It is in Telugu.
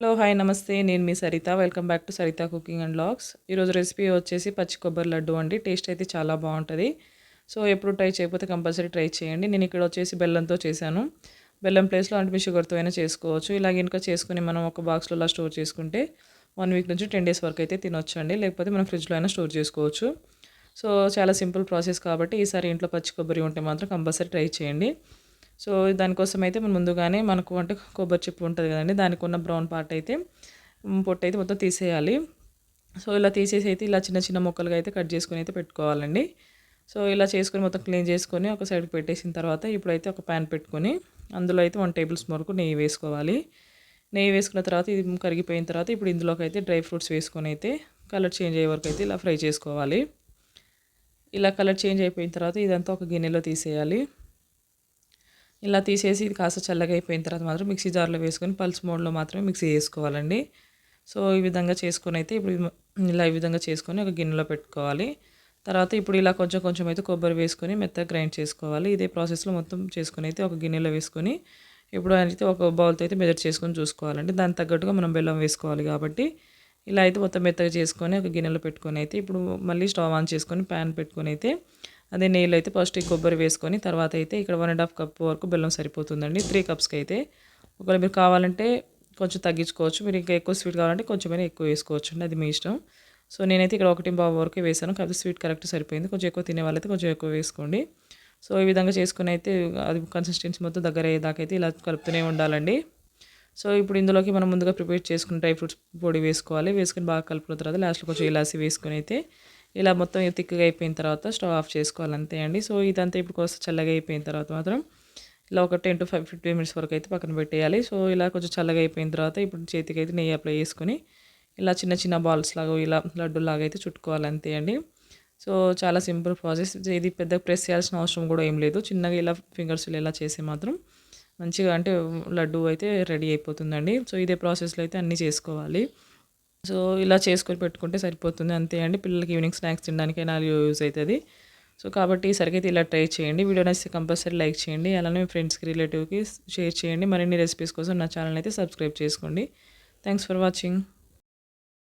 హలో హాయ్ నమస్తే. నేను మీ Sarita. Welcome back to Sarita cooking and logs. ఈరోజు రెసిపీ వచ్చేసి పచ్చి కొబ్బరి లడ్డు అండి. టేస్ట్ అయితే చాలా బాగుంటుంది. సో ఎప్పుడు ట్రై చేయకపోతే కంపల్సరీ ట్రై చేయండి. నేను ఇక్కడ వచ్చేసి బెల్లంతో చేశాను. బెల్లం ప్లేస్లో అంటే మీ షుగర్తో అయినా చేసుకోవచ్చు. ఇలాగ ఇంకా చేసుకుని మనం ఒక బాక్స్లో అలా స్టోర్ చేసుకుంటే వన్ వీక్ నుంచి టెన్ డేస్ వరకు అయితే తినొచ్చండి. లేకపోతే మనం ఫ్రిడ్జ్లో అయినా స్టోర్ చేసుకోవచ్చు. సో చాలా సింపుల్ ప్రాసెస్ కాబట్టి ఈసారి ఇంట్లో పచ్చి కొబ్బరి ఉంటే మాత్రం కంపల్సరీ ట్రై చేయండి. సో దానికోసం అయితే మనం ముందుగానే మనకు అంటే కొబ్బరి చెప్పు ఉంటుంది కదండి దానికి ఉన్న బ్రౌన్ పార్ట్ అయితే పొట్టు అయితే మొత్తం తీసేయాలి. సో ఇలా తీసేసి అయితే ఇలా చిన్న చిన్న ముక్కలుగా అయితే కట్ చేసుకొని అయితే పెట్టుకోవాలండి. సో ఇలా చేసుకొని మొత్తం క్లీన్ చేసుకొని ఒక సైడ్కి పెట్టేసిన తర్వాత ఇప్పుడైతే ఒక ప్యాన్ పెట్టుకొని అందులో అయితే వన్ టేబుల్ స్పూన్ వరకు నెయ్యి వేసుకోవాలి. నెయ్యి వేసుకున్న తర్వాత ఇది కరిగిపోయిన తర్వాత ఇప్పుడు ఇందులోకి అయితే డ్రై ఫ్రూట్స్ వేసుకొని అయితే కలర్ చేంజ్ అయ్యే వరకు అయితే ఇలా ఫ్రై చేసుకోవాలి. ఇలా కలర్ చేంజ్ అయిపోయిన తర్వాత ఇదంతా ఒక గిన్నెలో తీసేయాలి. ఇలా తీసేసి ఇది కాస్త చల్లగా అయిపోయిన తర్వాత మాత్రం మిక్సీ జార్లో వేసుకొని పల్స్ మోడ్లో మాత్రమే మిక్సీ చేసుకోవాలండి. సో ఈ విధంగా చేసుకొని అయితే ఇప్పుడు ఇలా ఈ విధంగా చేసుకొని ఒక గిన్నెలో పెట్టుకోవాలి. తర్వాత ఇప్పుడు ఇలా కొంచెం కొంచెం అయితే కొబ్బరి వేసుకొని మెత్తగా గ్రైండ్ చేసుకోవాలి. ఇదే ప్రాసెస్లో మొత్తం చేసుకొని అయితే ఒక గిన్నెలో వేసుకొని ఇప్పుడు అయితే ఒక బౌల్తో అయితే మెజర్ చేసుకొని చూసుకోవాలండి. దానికి తగ్గట్టుగా మనం బెల్లం వేసుకోవాలి కాబట్టి. ఇలా అయితే మొత్తం మెత్తగా చేసుకొని ఒక గిన్నెలో పెట్టుకొని అయితే ఇప్పుడు మళ్ళీ స్టవ్ ఆన్ చేసుకొని ప్యాన్ పెట్టుకొని అయితే అదే నీళ్ళు అయితే ఫస్ట్ ఈ కొబ్బరి వేసుకొని తర్వాత అయితే ఇక్కడ వన్ అండ్ హాఫ్ కప్ వరకు బెల్లం సరిపోతుందండి. త్రీ కప్స్కి అయితే. ఒకవేళ మీరు కావాలంటే కొంచెం తగ్గించుకోవచ్చు. మీరు ఇంకా ఎక్కువ స్వీట్ కావాలంటే కొంచెమైనా ఎక్కువ వేసుకోవచ్చు అండి అది మీ ఇష్టం. సో నేనైతే ఇక్కడ ఒకటి బాబు వరకు వేసాను. కాకపోతే స్వీట్ కరెక్ట్ సరిపోయింది. కొంచెం ఎక్కువ తినే వాళ్ళైతే కొంచెం ఎక్కువ వేసుకోండి. సో ఈ విధంగా చేసుకుని అయితే అది కన్సిస్టెన్సీ మొత్తం దగ్గర అయ్యేదాకా అయితే ఇలా కలుపుతూనే ఉండాలండి. సో ఇప్పుడు ఇందులోకి మనం ముందుగా ప్రిపేర్ చేసుకుని డ్రై ఫ్రూట్స్ పొడి వేసుకోవాలి. వేసుకొని బాగా కలుపుకున్న తర్వాత లాస్ట్లో కొంచెం ఇలాసి వేసుకొని అయితే ఇలా మొత్తం తిక్కగా అయిపోయిన తర్వాత స్టవ్ ఆఫ్ చేసుకోవాలి అంతే అండి. సో ఇదంతా ఇప్పుడు కోసం చల్లగా అయిపోయిన తర్వాత మాత్రం ఇలా ఒక ten to five fifteen minutes వరకు అయితే పక్కన పెట్టేయాలి. సో ఇలా కొంచెం చల్లగా అయిపోయిన తర్వాత ఇప్పుడు చేతికి అయితే నెయ్యి అప్లై చేసుకుని ఇలా చిన్న చిన్న బాల్స్ లాగా ఇలా లడ్డు లాగా అయితే చుట్టుకోవాలి అంతే అండి. సో చాలా సింపుల్ ప్రాసెస్ ఇది పెద్ద ప్రెస్ చేయాల్సిన అవసరం కూడా ఏం లేదు. చిన్నగా ఇలా ఫింగర్స్ ఇలా చేసి మాత్రం మంచిగా అంటే లడ్డు అయితే రెడీ అయిపోతుందండి. సో ఇదే ప్రాసెస్లో అయితే అన్నీ చేసుకోవాలి. సో ఇలా చేసుకొని పెట్టుకుంటే సరిపోతుంది. అంతే అండి. పిల్లలకి ఈవినింగ్ స్నాక్స్ తినడానికైనా యూజ్ అవుతుంది. సో కాబట్టి సరిగ్గా అయితే ఇలా ట్రై చేయండి. వీడియో నచ్చితే కంపల్సరీ లైక్ చేయండి. అలానే మీ ఫ్రెండ్స్కి రిలేటివ్కి షేర్ చేయండి. మరిన్ని రెసిపీస్ కోసం నా ఛానల్ అయితే సబ్స్క్రైబ్ చేసుకోండి. Thanks for watching